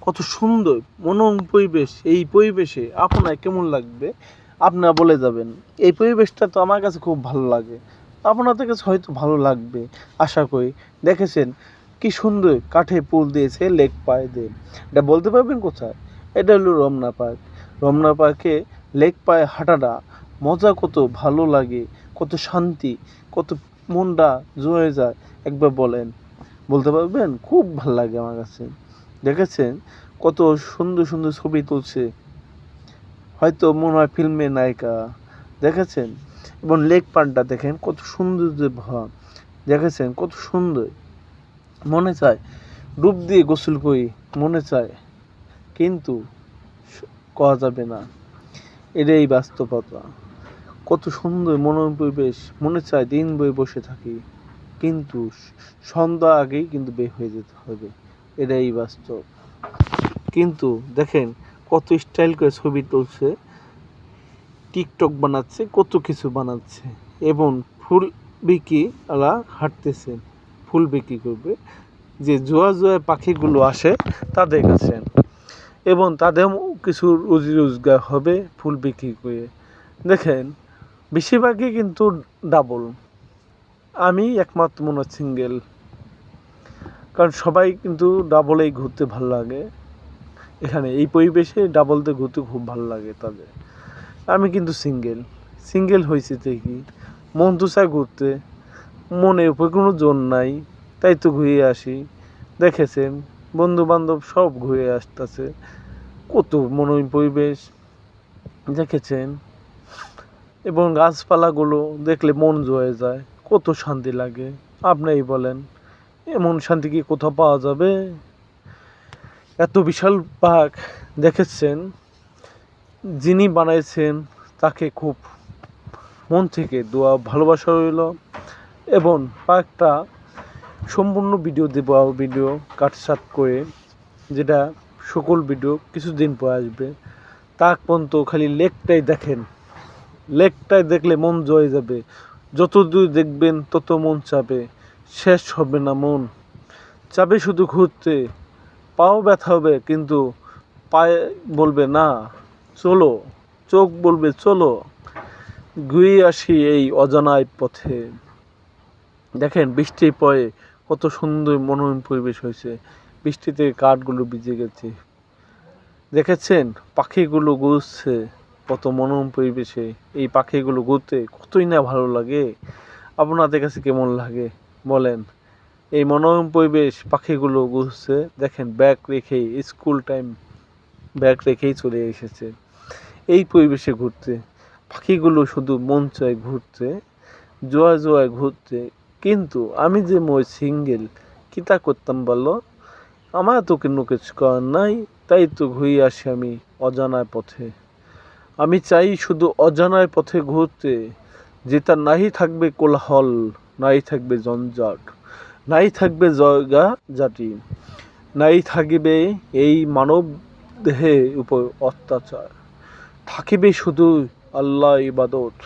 কত সুন্দর মনোরম পরিবেশ, এই পরিবেশে আপনার কেমন লাগবে? আপনারা বলে যাবেন। এই পরিবেশটা তো আমার কাছে খুব ভালো লাগে। আপনাদের কাছে হয়তো ভালো লাগবে। আশা করি। দেখেছেন? কি সুন্দর কাঠে পুল দিয়েছে লেক পায়ে দিয়ে। এটা বলতে পারবেন কোথায়? এটা হলো রমনা পার্ক। রমনা পার্কে লেক পায়ে হাঁটাটা মজা কত ভালো লাগে, কত শান্তি, কত মনটা জয়ে যায়। একবার বলেন। বলতে পারবেন? খুব ভালো লাগে আমার কাছে। দেখেছেন? কত সুন্দর সুন্দর ছবি তুলছে। হয়তো মনে হয় ফিল্মের নায়িকা। দেখেছেন? এবং লেক পার্কটা দেখেন, কত সুন্দর যে ভাব দেখেছেন? কত সুন্দর। মনে চায়, ডুব দিয়ে গোসল করি, মনে চায়। কিন্তু করা যাবে না। এটাই বাস্তবতা। কত সুন্দর মনোরম পরিবেশ মনে চায় দিন বই বসে থাকি। কিন্তু সন্ধ্যা আগেই কিন্তু বের হয়ে যেতে হবে। এটাই বাস্তব। কিন্তু দেখেন কত স্টাইল করে ছবি তুলছে টিকটক বানাচ্ছে, কত কিছু বানাচ্ছে, এবং ফুল বিক্রি ওরা হাঁটতেছে, ফুল বিক্রি করবে। যে জোয়া জোয়া পাখিগুলো আসে, তাদের কাছে। এবং তাদের কিছু রুজি রোজগার হবে ফুল বিক্রি করে। দেখেন, বেশিরভাগই কিন্তু ডাবল আমি একমাত্র মনে সিঙ্গেল কারণ সবাই কিন্তু ডাবলেই ঘুরতে ভালো লাগে। এখানে এই পরিবেশে ডাবলতে ঘুরতে খুব ভালো লাগে তাদের। আমি কিন্তু সিঙ্গেল সিঙ্গেল হয়েছি দেখি মন তো চায় ঘুরতে। মনের উপর কোনো জোর নাই। তাই তো ঘুরে আসি। দেখেছেন? বন্ধু বান্ধব সব ঘুরে আসতেছে। কত মনোরম পরিবেশ। দেখেছেন? এবং গাছপালাগুলো দেখলে মন জয়ে যায়। কত শান্তি লাগে। আপনিই বলেন। এমন শান্তি কি কোথাও পাওয়া যাবে? এত বিশাল পার্ক দেখেছেন, যিনি বানাইছেন তাকে খুব মন থেকে দোয়া, ভালোবাসা রইল এবং পার্কটা সম্পূর্ণ ভিডিও দেব, ভিডিও কাটসাট করে, যেটা সকল ভিডিও কিছুদিন পর আসবে। তাক পর্যন্ত খালি লেকটাই দেখেন, লেকটাই দেখলে মন জয়ে যাবে। যত দূর দেখবেন, তত মন চাবে। শেষ হবে না মন। চাবে শুধু ঘুরতে, পাও ব্যথা হবে, কিন্তু পায়ে বলবে, না, চলো। চোখ বলবে, চলো। ঘুরে আসি এই অজানায় পথে। দেখেন, বৃষ্টির পরে কত সুন্দর মনোরম পরিবেশ হয়েছে। বৃষ্টিতে কাঠগুলো ভিজে গেছে। দেখেছেন, পাখিগুলো ঘুরছে কত মনোরম পরিবেশে। এই পাখিগুলো ঘুরতে কতই না ভালো লাগে। আপনাদের কাছে কেমন লাগে? বলেন, এই মনোরম পরিবেশ পাখিগুলো ঘুরছে, দেখেন, ব্যাগ রেখেই, স্কুল টাইম ব্যাগ রেখেই চলে এসেছে। এই পরিবেশে ঘুরতে, পাখিগুলো শুধু মন চায় ঘুরতে জোয়া জোয়ায় ঘুরতে। কিন্তু আমি যে মই সিঙ্গেল কিতা করতাম বলো? আমার তো কোনো কিছু করার নাই, তাই তো ঘুরে আসি আমি অজানায় পথে। আমি চাই শুধু অজানায় পথে ঘুরতে, যেটা নাহি থাকবে কোলাহল। নাই থাকবে জঞ্জাট নাই থাকবে জয়গা জাতি, নাই থাকিবে এই মানব দেহে উপর অত্যাচার, থাকিবে শুধু আল্লাহ ইবাদত।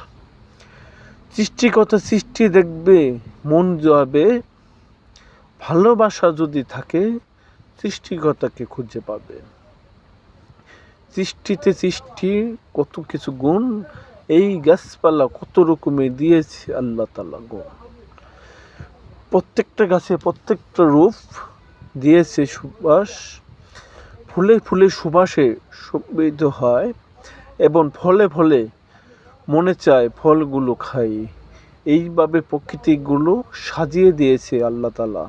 সৃষ্টিকতা সৃষ্টি দেখবে, মন যাবে, ভালোবাসা যদি থাকে সৃষ্টিকতাকে খুঁজে পাবে। সৃষ্টিতে সৃষ্টি কত কিছু গুণ, এই গাছপালা কত রকমের দিয়েছে আল্লাহ তালা গুণ। প্রত্যেকটা গাছে প্রত্যেকটা রূপ দিয়েছে সুবাস। ফুলে ফুলে সুবাসে সমৃদ্ধ হয় এবং ফলে ফলে মনে চায় ফলগুলো খাই। এইভাবে প্রকৃতিগুলো সাজিয়ে দিয়েছে আল্লাহ তালা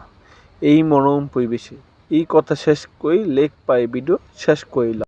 এই মনোরম পরিবেশে। এই কথা শেষ করি, লেক পায়ে ভিডিও শেষ করিলাম।